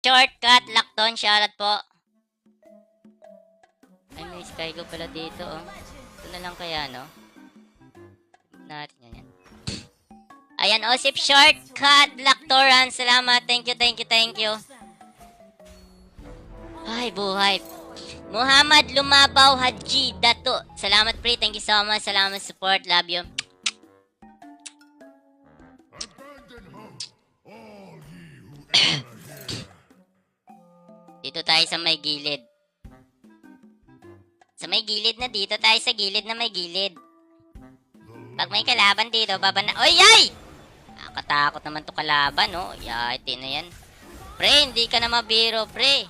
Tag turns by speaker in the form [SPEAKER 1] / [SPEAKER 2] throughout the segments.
[SPEAKER 1] Shortcut, Lockdown, shoutout po. Ay, may Skygo pala dito, oh. Ito na lang kaya, no? Natin yan, yan. Ayan, Osip Shortcut, Lactoran. Salamat. Thank you, thank you, thank you. Ay, buhay. Muhammad Lumabaw Haji Dato. Salamat, pre. Thank you so much. Salamat, support. Love you. Dito tayo sa may gilid. Sa may gilid na dito tayo sa gilid na may gilid. Pag may kalaban dito, baba na... Oy, ay! Nakakatakot naman to kalaban, no? Yati na yan. Pre, hindi ka na mabiro, pre.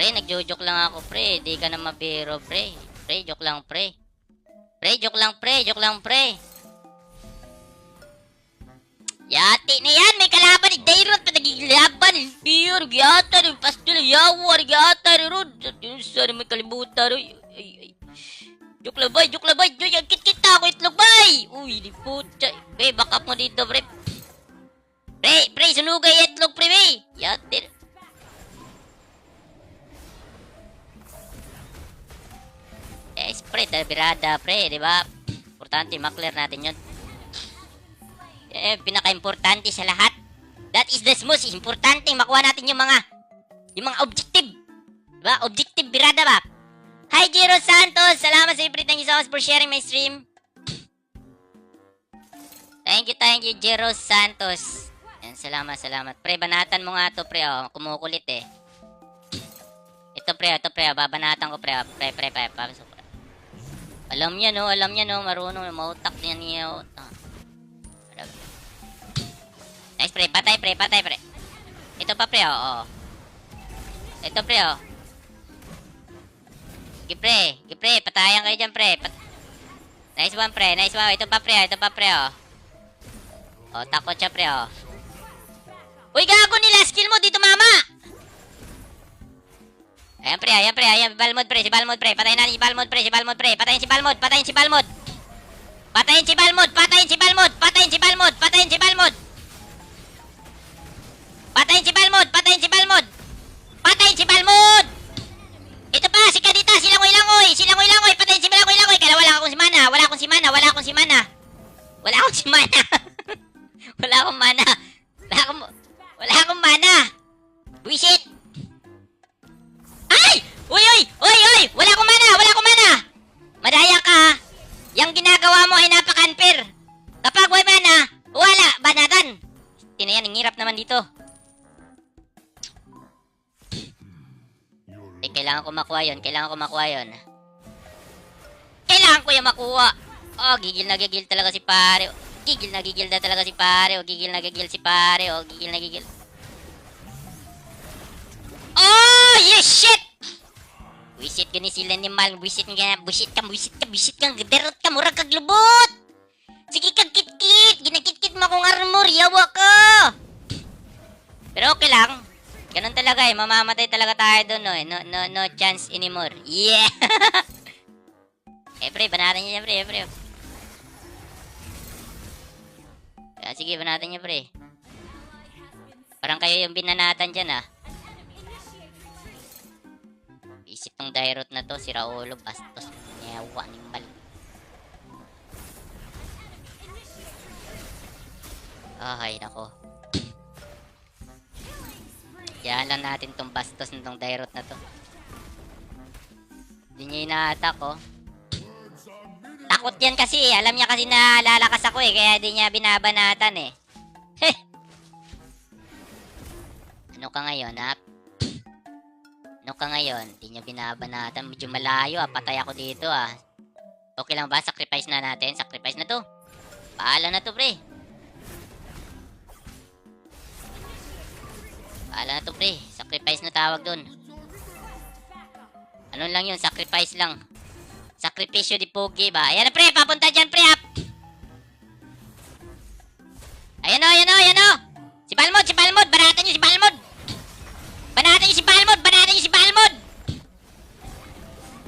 [SPEAKER 1] Pre, nagjo-joke lang ako, pre. Hindi ka na mabiro, pre. Pre, joke lang, pre. Pre, joke lang, pre. Joke lang, pre. Yati na yan, may kalaban ni Dayron pa nagigilaban. Pure, yata rin, pastil, yawar, yata rin. Sorry, may kalimutan, rin. Ay, ay. Joke lang, bay, joke lang, bay. Joy, ang kit-kit ako, itlog, bay. Uy, di putya. Pre, back mo dito, pre. Pre, pre, sunugay itlog, pre, pre. Yati. Yes, pre, dabirada, pre, di? Importante, maklear natin yun eh, pinaka-importante sa lahat. That is the most importante makuha natin yung mga yung mga objective. Diba? Objective birada ba? Hi Jiro Santos! Salamat sa iyo, Thank you so for sharing my stream. Thank you, thank you, Jiro Santos. Yan, salamat, salamat. Pre, banatan mo nga to, pre, oh. Kumukulit, eh. Ito, pre, ito, pre, oh. babanatan ko, pre, oh. Pre, pre, pre, papasok, pre. Alam niya, no? Alam niya, no? Marunong, mautak niya niya, oh. Nice pre, patay pre, patay pre. Ito pa pre, oh. oh. Ito pre, oh. Sige pre, sige pre, patayan kayo dyan pre. Pat nice one pre, nice one. Ito pa pre, oh. ito pa pre, oh. Oh, takot siya pre, oh. Uy, gago nila, skill mo dito mama! Ayan pre, ayan pre, ayan, Balmod pre, si Balmod pre. Patayin natin si Balmod pre, si Balmod pre. Patayin si Balmod, patayin si Balmod. Patayin si Balmod, patayin si Balmod, patayin si Balmod, patayin si Balmod. Patayin si Balmod! Patayin si Balmod! Patayin si Balmod! Ito pa, si Kadita, si Langoy-Langoy! Si Langoy-Langoy! Patayin kailangan ko makuha yun. Kailangan ko makuha yun. Kailangan ko yung makuha. Oh, gigil na gigil talaga si pare. Gigil na gigil na talaga si pare. Oh, gigil na gigil si pare. Oh, gigil na gigil. Oh, yes, shit! Wisit ka ni sila ni Mal. Wisit nga. Wisit ka, wisit ka, wisit ka. Derot ka, murag kag lubot. Sige kag kit-kit. Ginakit-kit mo akong armor. Yawa ka. Pero okay lang. Ganun talaga eh, mamamatay talaga tayo doon no, eh. no, no, no chance anymore. Yeah! eh pre, banatan niya pre, pre. Ah, sige, banatan niya pre. Parang kayo yung binanatan dyan ah. Isip tong Dairot na to, si Raulo, bastos. Nyawa ni Mal. Ay, nako. Yan lang natin tong bastos nitong Dairot na to. Hindi niya ina-attack, oh. Takot yan kasi, eh. Alam niya kasi na lalakas ako, eh. Kaya di niya binabanatan, eh. Heh! Ano ka ngayon, ha? Ano ka ngayon? Di niya binabanatan. Medyo malayo, ah. Patay ako dito, ah. Okay lang ba? Sacrifice na natin. Sacrifice na to. Paala na to, pre. Na to, pre. Sacrifice na tawag dun. Ano lang yun? Sacrifice lang. Sakripisyo di Pogi ba? Ayan na, pre. Papunta dyan, pre. Up. Ayan o, ayan o, ayan o. Si Balmod, si Balmod. Banatan nyo si Balmod. Banatan nyo si Balmod. Banatan nyo si Balmod.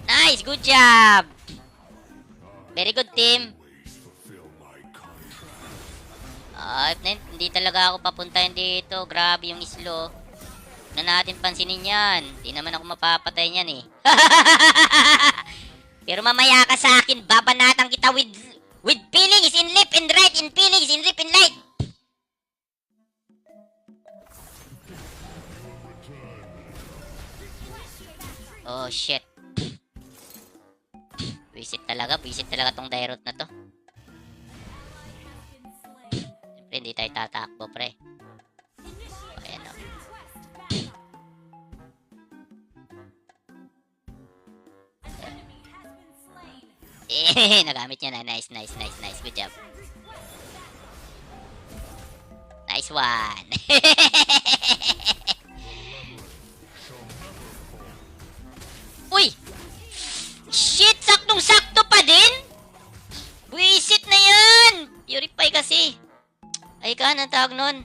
[SPEAKER 1] Nice. Good job. Very good, team. Ah, hindi talaga ako papuntahin dito. Grabe yung islo. Na natin pansinin yan. Di naman ako mapapatay niyan eh. Pero mamaya ka sa akin, babanatan kita with with feelings in lip and right, in feelings in lip and light. Oh shit. Visit talaga, visit talaga tong Dairot na to. Tatakbo, pre. Ayan o. Eh, nagamit niya na. Nice, nice, nice, nice. Good job. Nice one. anong tawag nun?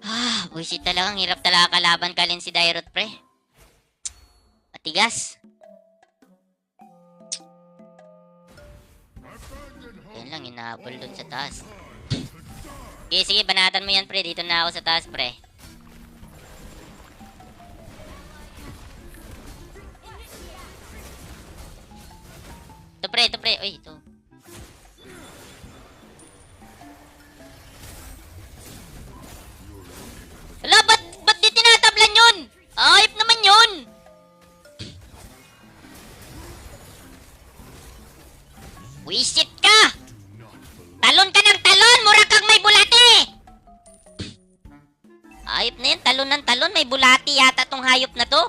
[SPEAKER 1] Ah, buisit talagang hirap talaga kalaban ka rin si Dairot, pre. Matigas. Yan lang, inahabol dun sa taas. Okay, sige, banatan mo yan, pre. Dito na ako sa taas, pre. Ito, pre, ito, pre. Uy, ito. Wisit ka! Talon ka ng talon! Mura kang may bulati! Ayop na yun, talon ng talon. May bulati yata tong hayop na to.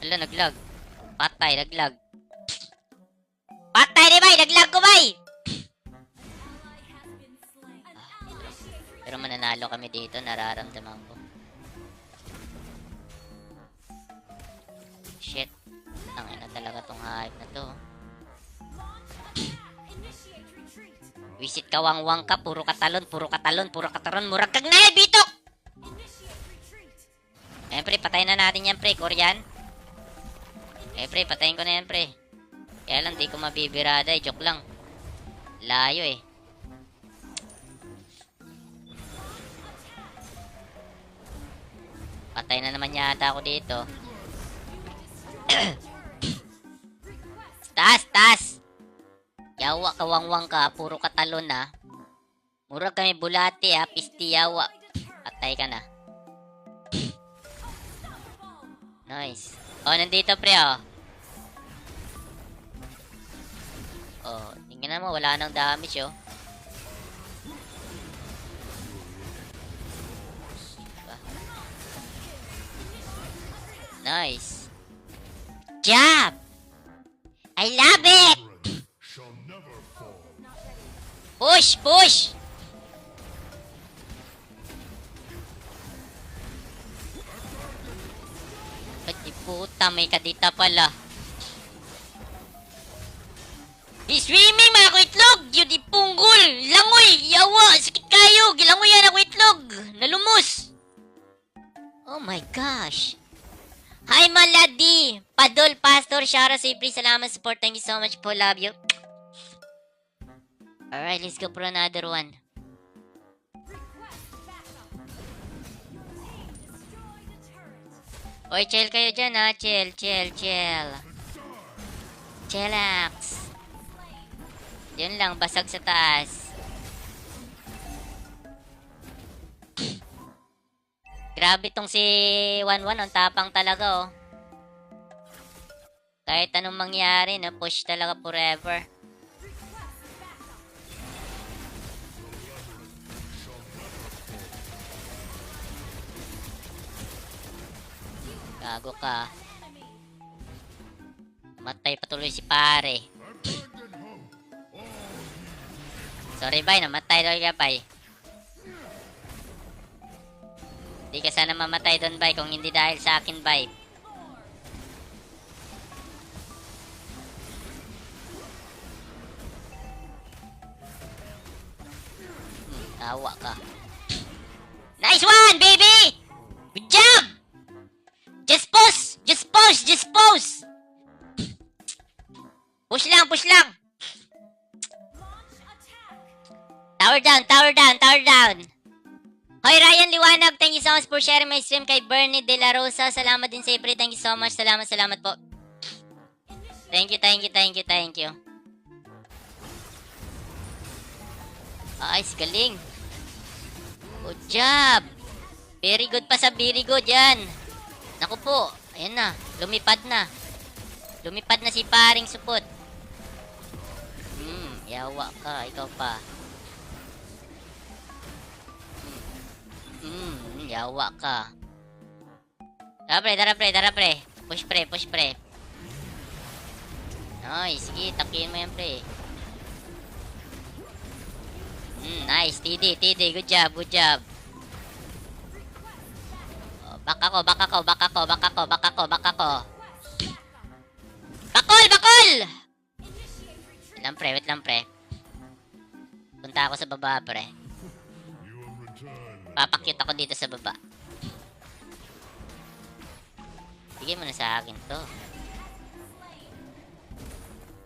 [SPEAKER 1] Hala, naglag. Patay, naglag. Patay di bay! Naglag ko bay! Pero mananalo kami dito, nararamdaman ko. Ang ina talaga tong hype na to. Visit kawangwang ka, puro katalon, puro katalon, puro katalon, murag kag na bitok! Eh, pre, patayin na natin yan, pre. Korean. Eh, pre, patayin ko na yan, pre. Kaya lang, di ko mabibirada eh. Joke lang. Layo eh. Patay na naman yata ako dito. taas, taas! Yawa, kawangwang ka. Puro katalon na. Murag kami bulati ha. Pisti yawa. Patay ka na. Nice. Oh, nandito pre oh. Oh, tingnan mo, wala nang damage oh. Nice. Job! I love it! Push, push! Pati puta, may kadita pala. Di swimming mga kuitlog! Yun di punggol! Langoy! Yawa! Sakit kayo! Gilangoy yan ako itlog! Nalumos! Oh my gosh! Hi Maladi! Padol, Pastor, Shara, Sipri, salamat support. Thank you so much po. Love you. Alright, let's go for another one. Oy, chill kayo dyan ha. Chill, chill, chill. Chillax. Yun lang, basag sa taas. Grabe tong si 11, ang tapang talaga oh. Kahit anong mangyari, na push talaga forever. Gago ka. Matay patuloy si pare. Sorry, bay. Namatay daw ka, bay. Di ka sana mamatay doon, bay, kung hindi dahil sa akin, bay. Hmm, tawa ka. Nice one, baby! Good job! Just pause! Just pause! Just pause! Push lang, push lang! Tower down, tower down, tower down! Hoy, Ryan Liwanag, so much for sharing my stream kay Bernie De La Rosa. Salamat din sa April, thank you so much. Salamat, salamat po. Thank you, thank you, thank you, thank you. Ayos, galing. Good job. Very good pa sa very good yan. Naku po, ayan na, lumipad na. Lumipad na si paring supot. Hmm, yawa ka, ikaw pa. Yawa ka. Tara pre, tara pre, tara pre. Push pre, push pre. Nice, sige, takihin mo yan pre. Hmm, nice, TD, TD, good job, good job. Oh, Back ako, back ako, back ako, back ako, back ako, back ako. Bakol, bakol! Wait lang pre, wait lang pre. Punta ako sa baba pre. Papakyut ako dito sa baba. Bigyan mo na sa akin to.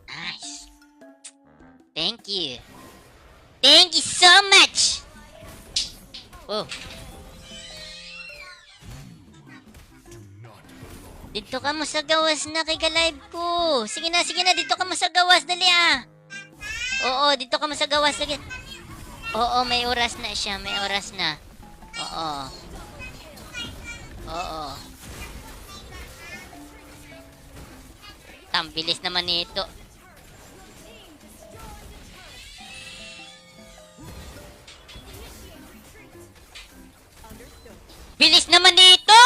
[SPEAKER 1] Nice. Thank you. Thank you so much! Oh. Dito ka mo sa gawas na kay live ko. Sige na, sige na, dito ka mo sa gawas, dali ah. Oo, dito ka mo sa gawas. Sige. Oo, may oras na siya, may oras na. Oo. Oo. Ang bilis naman nito. Bilis naman nito!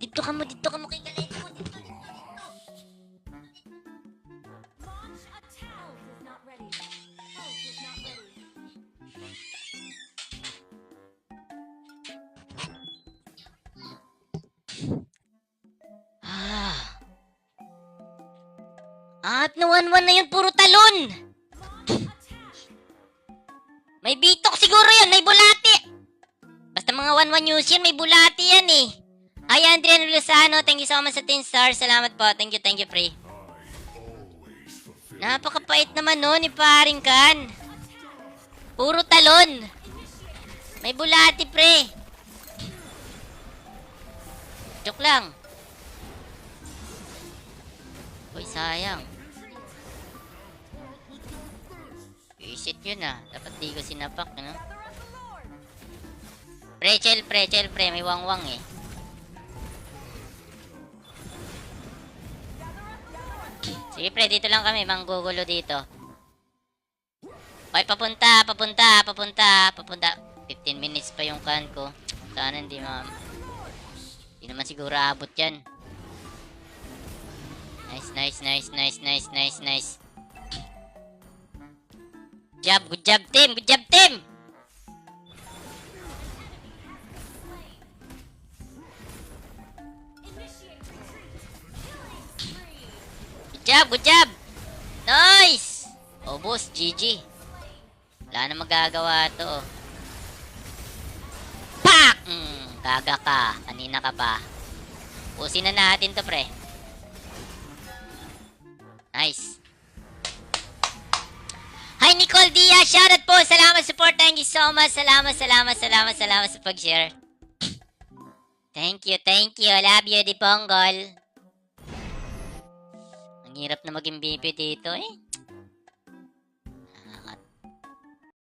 [SPEAKER 1] Dito ka mo, dito ka mo kay Nawan-wan na yun, puro talon! May bitok siguro yun, may bulati! Basta mga 1-1 news yun, may bulati yan eh. Hi, Adrian Lozano. Thank you so much sa 10 stars. Salamat po. Thank you, thank you, pre. Napakapait naman no, ni paring kan. Puro talon. May bulati, pre. Joke lang. Uy, sayang. Visit yun ah. Dapat di ko sinapak, ano? Pre, chill, pre. May wangwang eh. Sige, pre, dito lang kami. Manggugulo dito. Oy, papunta, papunta, papunta, papunta. 15 minutes pa yung kan ko. Sana hindi ma... Hindi naman siguro abot yan. Nice, nice, nice, nice, nice, nice, nice. Job, good job, team! Good job, team! Good job, good job! Nice! Oh, boss, GG. Wala na magagawa to. Pak! Mm, gaga ka. Kanina ka pa. Pusin na natin to, pre. Nice. Hi, Nicole Diaz. Shoutout po. Salamat support. Thank you so much. Salamat, salamat, salamat, salamat sa pag-share. Thank you, thank you. Love you, Dipongol. Ang hirap na maging BP dito eh.